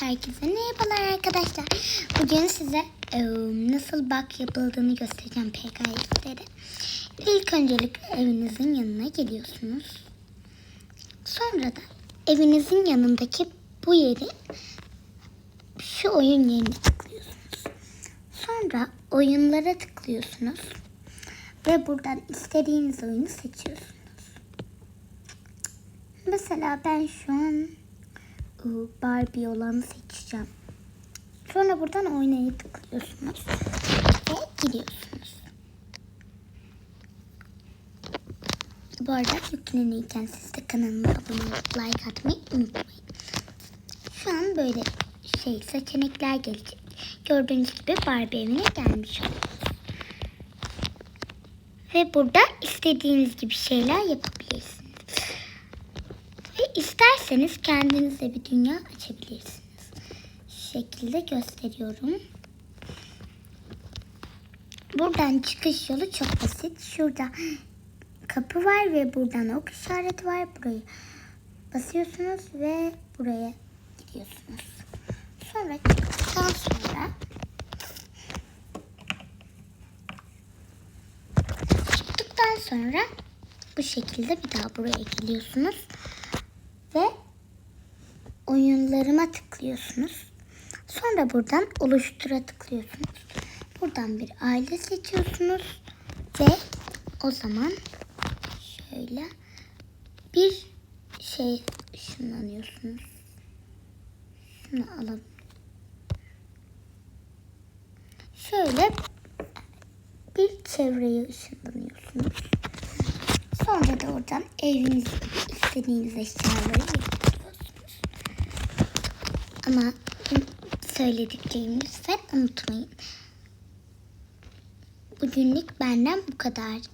Herkese merhabalar arkadaşlar. Bugün size nasıl bak yapıldığını göstereceğim PKX'leri. İlk öncelikle evinizin yanına geliyorsunuz. Sonra da evinizin yanındaki bu yeri şu oyun yerine tıklıyorsunuz. Sonra oyunlara tıklıyorsunuz. Ve buradan istediğiniz oyunu seçiyorsunuz. Mesela ben şu an Barbie olanı seçeceğim. Sonra buradan oynayı tıklıyorsunuz. Ve gidiyorsunuz. Bu arada yüklenirken siz de kanalıma abone olup like atmayı unutmayın. Şu an böyle şey seçenekler gelecek. Gördüğünüz gibi Barbie evine gelmiş oluyoruz. Ve burada istediğiniz gibi şeyler yapabilirsiniz. Ve isterseniz kendinize bir dünya açabilirsiniz. Şu şekilde gösteriyorum. Buradan çıkış yolu çok basit. Şurada kapı var ve buradan ok işareti var. Burayı basıyorsunuz ve buraya gidiyorsunuz. Sonra çıktıktan sonra çıktıktan sonra bu şekilde bir daha buraya geliyorsunuz oyunlarıma tıklıyorsunuz. Sonra buradan oluştura tıklıyorsunuz. Buradan bir aile seçiyorsunuz ve o zaman şöyle bir şey ışınlanıyorsunuz. Şunu alalım. Şöyle bir çevreye ışınlanıyorsunuz. Sonra da oradan eviniz istediğiniz eşyaları. Ama söylediklerimi lütfen unutmayın. Bugünlük benden bu kadar.